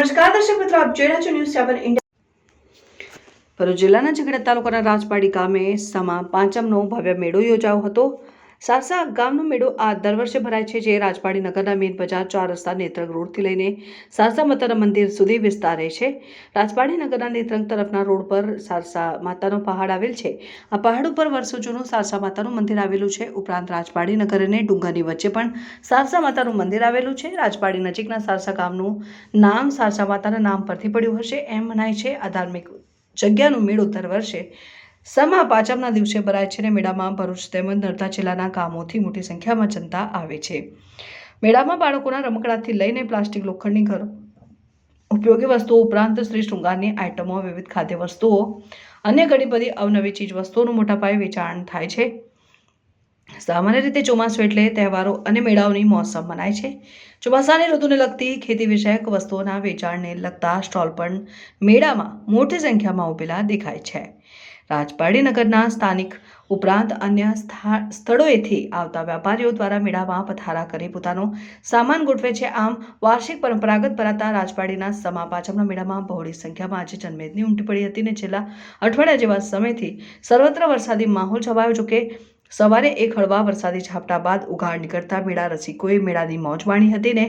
આપ જોઈ રહ્યા છો ન્યૂઝ સેવન ઇન્ડિયા ભરૂચ જિલ્લાના ઝઘડા તાલુકાના રાજપાડી ગામે સમા પાંચમનો ભવ્ય મેળો યોજાયો હતો. સારસા ગામનો મેળો આ દર વર્ષે ભરાય છે, જે રાજપાડી નગરના મેન બજાર ચાર રસ્તા નેત્રંગ રોડથી લઈને સારસા માતાના મંદિર સુધી વિસ્તારે છે. રાજપાડી નગરના નેત્રંગ તરફના રોડ પર સારસા માતાનો પહાડ આવેલ છે. આ પહાડ ઉપર વર્ષો જૂનું સારસા માતાનું મંદિર આવેલું છે. ઉપરાંત રાજપાડી નગર અને ડુંગરની વચ્ચે પણ સારસા માતાનું મંદિર આવેલું છે. રાજપાડી નજીકના સારસા ગામનું નામ સારસા માતાના નામ પરથી પડ્યું હશે. એમ મનાય છે. આ ધાર્મિક જગ્યાનો મેળો દર વર્ષે સમા પાંચમના દિવસે ભરાય છે અને મેળામાં ભરૂચ તેમજ નર્મદા જિલ્લાના ગામોથી મોટી સંખ્યામાં જનતા આવે છે. મેળામાં બાળકોના રમકડાથી લઈને પ્લાસ્ટિક લોખંડની ઘર ઉપયોગી વસ્તુઓ ઉપરાંત શ્રી શૃંગારની આઇટમો વિવિધ ખાદ્ય વસ્તુઓ અન્ય ઘણી બધી અવનવી ચીજ વસ્તુઓનું મોટા પાયે વેચાણ થાય છે. સામાન્ય રીતે ચોમાસું એટલે તહેવારો અને મેળાઓની મોસમ મનાય છે. ચોમાસાની ઋતુને લગતી ખેતી વિષયક વસ્તુઓના વેચાણને લગતા સ્ટોલ પણ મેળામાં મોટી સંખ્યામાં ઉભેલા દેખાય છે. રાજપાડી નગરના સ્થાનિક ઉપરાંત અન્ય સ્થા- સ્થળોએથી આવતા વેપારીઓ દ્વારા મેળામાં પથારા કરી પોતાનો સામાન ગોઠવે છે. આમ, વાર્ષિક પરંપરાગત ભરાતા રાજપાડીના સમા પાચમના મેળામાં બહોળી સંખ્યામાં આજે જન્મેદની ઉમટી પડી હતી ને છેલ્લા અઠવાડિયા જેવા સમયથી સર્વત્ર વરસાદી માહોલ છવાયો જો કે સવારે એક હળવા વરસાદી ઝાપટા બાદ ઉઘાડ નીકળતા મેળા રસિકોએ મેળાની મોજ માણી હતી ને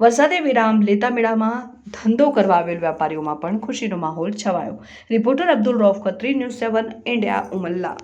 વરસાદે વિરામ લેતા મેળામાં ધંધો કરવા આવેલ વેપારીઓમાં પણ ખુશીનો માહોલ છવાયો. Reporter Abdul Rauf Khatri, news seven, India, Umalla.